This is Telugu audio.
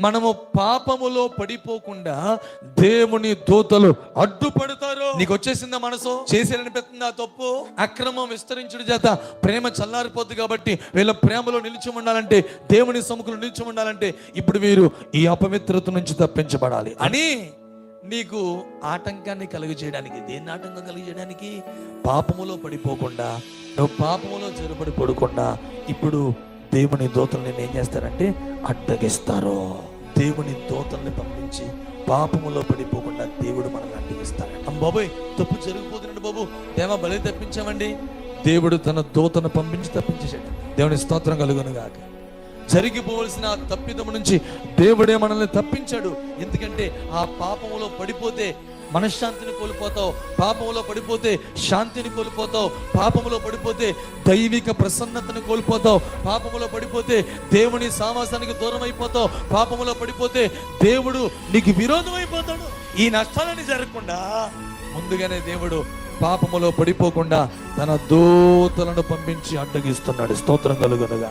మనము పాపములో పడిపోకుండా దేవుని దూతలు అడ్డుపడతారు? నీకు వచ్చేసిందా మనసు చేసేయాలనిపిస్తుందా తప్పు? అక్రమం విస్తరించుడు చేత ప్రేమ చల్లారిపోద్ది కాబట్టి వీళ్ళ ప్రేమలో నిలిచి ఉండాలంటే దేవుని సముఖంలో నిలిచి ఉండాలంటే ఇప్పుడు మీరు ఈ అపవిత్రత నుంచి తప్పించబడాలి. అని నీకు ఆటంకాన్ని కలుగజేయడానికి దేన్ని ఆటంకం కలుగజేయడానికి పాపములో పడిపోకుండా నువ్వు పాపములో చెరుపడి పడకుండా ఇప్పుడు దేవుని దూతల్ని ఏం చేస్తారంటే అడ్డగిస్తారు. దేవుని దోతల్ని పంపించి పాపములో పడిపోకుండా దేవుడు మనల్ని అడ్డగిస్తాడు అమ్మ బాబోయ్ తప్పు జరిగిపోతున్నాడు బాబు. దేవ బలి తప్పించామండి. దేవుడు తన దోతను పంపించి తప్పించేశాడు. దేవుని స్తోత్రం కలుగును గాక. జరిగిపోవలసిన ఆ తప్పిదము నుంచి దేవుడే మనల్ని తప్పించాడు. ఎందుకంటే ఆ పాపములో పడిపోతే మనశ్శాంతిని కోల్పోతావు పాపములో పడిపోతే శాంతిని కోల్పోతావు పాపములో పడిపోతే దైవిక ప్రసన్నతను కోల్పోతావు పాపములో పడిపోతే దేవుని సామాసానికి దూరం అయిపోతావు పాపములో పడిపోతే దేవుడు నీకు విరోధం అయిపోతాడు ఈ నష్టాలని జరగకుండా ముందుగానే దేవుడు పాపములో పడిపోకుండా తన దూతలను పంపించి అడ్డగిస్తున్నాడు. స్తోత్రం కలుగునగా